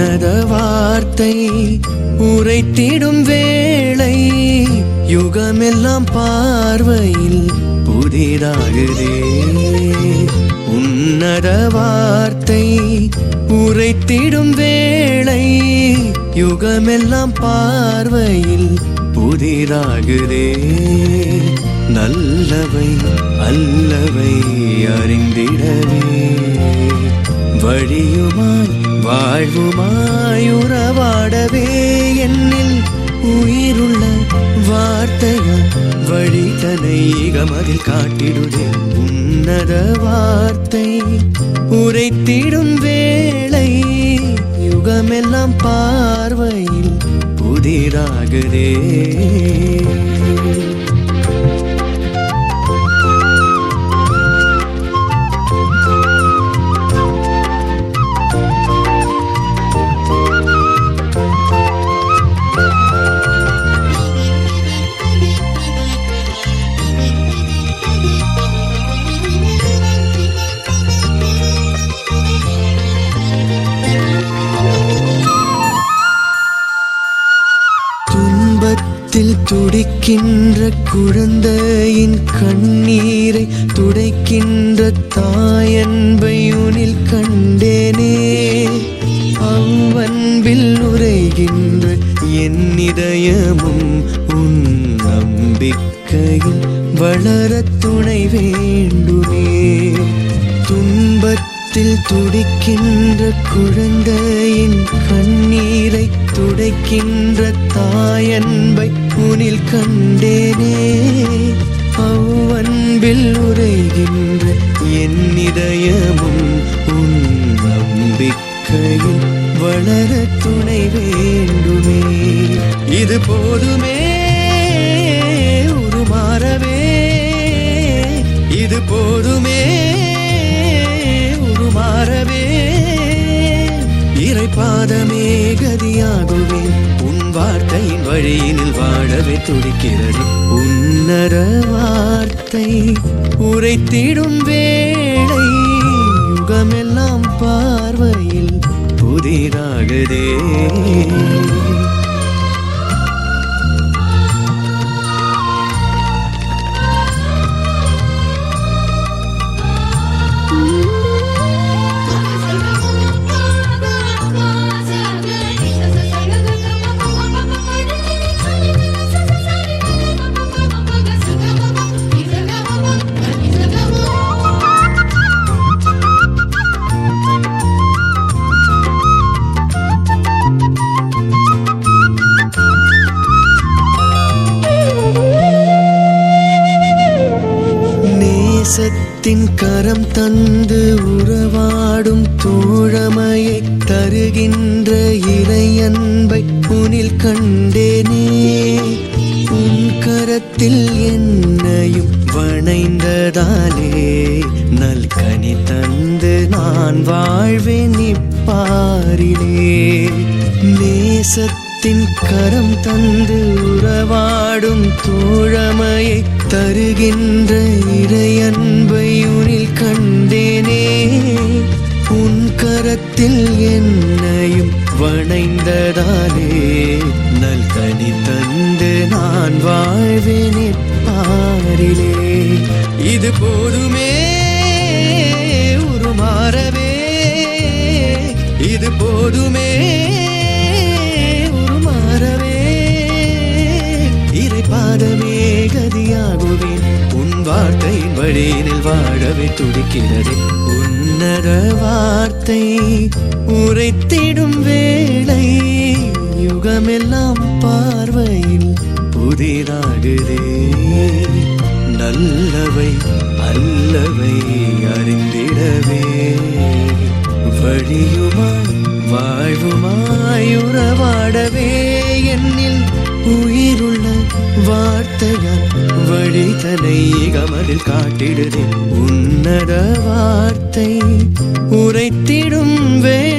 உன்னத வார்த்தை உரைத்திடும் வேளை. யுகமெல்லாம் பார்வையில் புதிதாகுதே. உன்னத வார்த்தை உரைத்திடும் வேளை. யுகமெல்லாம் பார்வையில் புதிதாகுதே. நல்லவை அல்லவை அறிந்திடவே. வழியுமாய் வாழ்வுமாய் உறவாடவே என்னில் உயிருள்ள வார்த்தையால் வழிதனை கமதில் காட்டிடுதே. உன்னத வார்த்தை உரைத்திடும் வேளை யுகமெல்லாம் பார்வையில் புதிராகுதே துடிக்கின்ற குழந்தையின் கண்ணீரை துடைக்கின்ற தாயன்பையுனில் கண்டேனே. அவ்வன்பில் உரைகின்ற என் இதயமும் உன் நம்பிக்கையில் வளர துணை வேண்டுமே. துன்பத்தில் துடிக்கின்ற குழந்தையின் கண்ணீரை துடைக்கின்ற தாயன்பை உனில் கண்டேனே. அவ்வன்பில் உரைகின்ற என் இதயமும் உன் நம்பிக்கையில் வளர துணை வேண்டுமே. இது போதுமே உருமாறவே இது போதுமே உருமாறவே இறைப்பாதமே கதியாகுவேன் உன் வழியினில் வாழவே துடிக்கிறது. உன்னர வார்த்தை உரைத்திடும் வேளை யுகமெல்லாம் பார்வையில் புதிராகுதே நேசத்தின் கரம் தந்து உறவாடும் தோழமையை தருகின்ற இறையன்பை உனில் கண்டேனே. உன் கரத்தில் என்னையும் வணைந்ததாலே நல்கனி தந்து நான் வாழ்வேன் இப்பாரிலே. நேசத்தின் கரம் தந்து உறவாடும் தோழமையை தருகின்ற இறையன் நான் வாழ்வேனே பாரிலே இது போதுமே உருமாறவே. இது போதுமே உருமாறவே. இறைப்பாதமே கதியாகுவேன் உன் வார்த்தையின் வழியினில் வாழவே துடிக்கிறது. உன்னத வார்த்தை உரைத்திடும் வேளை யுகமெல்லாம் நல்லவை அல்லவை அறிந்திடவே. வழியுமாய் வாழ்வுமாயுறவாடவே என்னில் உயிருள்ள வார்த்தையால் வழிதனை கமலில் காட்டிடுதே. உன்னத வார்த்தை உரைத்திடும் வே